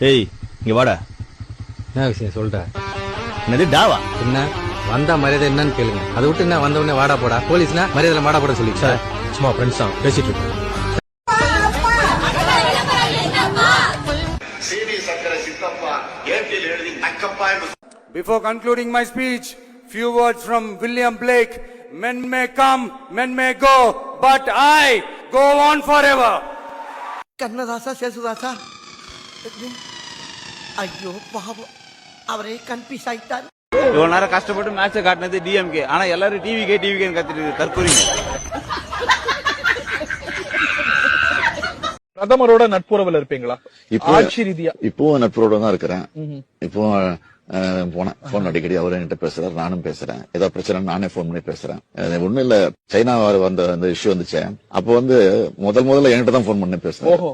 ஏய் இங்க வாடா. என்ன விஷயம் சொல்ற? என்னது டாவா? என்ன? வந்தா மரியாதை என்னன்னு கேளுங்க. அதை விட்டு என்ன வந்த உடனே வாடா போடா. போலீஸ்னா மரியாதை வாடா போட சொல்லி சார் சும்மா ஃப்ரெண்ட்ஸ் தான். பேசிட்டு இருக்கோம். Before concluding my speech, few words from William Blake. Men may come, men may go, but I go on forever. கண்ணதாசா சேசுதாசா. ஐயோ பாவம் அவரே கன்ஃபியூஸ் ஆயிட்டார் இவ்வளவு நேரம் கஷ்டப்பட்டு மேட்சை காட்டினது டிஎம்கே ஆனா எல்லாரும் டிவிகே டிவிகே கத்திட்டு தற்கொலைங்க பிரதமரோட நட்புறவுல இருப்பீங்களா? இப்போ ஆட்சி ரீதியா. இப்போ நட்புறோட தான் இருக்கிறேன். இப்போ அஹ், போனேன். போன் அடிக்கடி அவரும் என்கிட்ட பேசுறாரு நானும் பேசுறேன். ஏதோ பிரச்சனை நானே போன் பண்ணி பேசுறேன். அது ஒண்ணும் இல்ல சைனா வந்த அந்த இஷ்யூ வந்துச்சு. அப்போ வந்து முதல் முதல்ல என்கிட்ட தான் போன் பண்ணி பேசுறேன். ஓஹோ.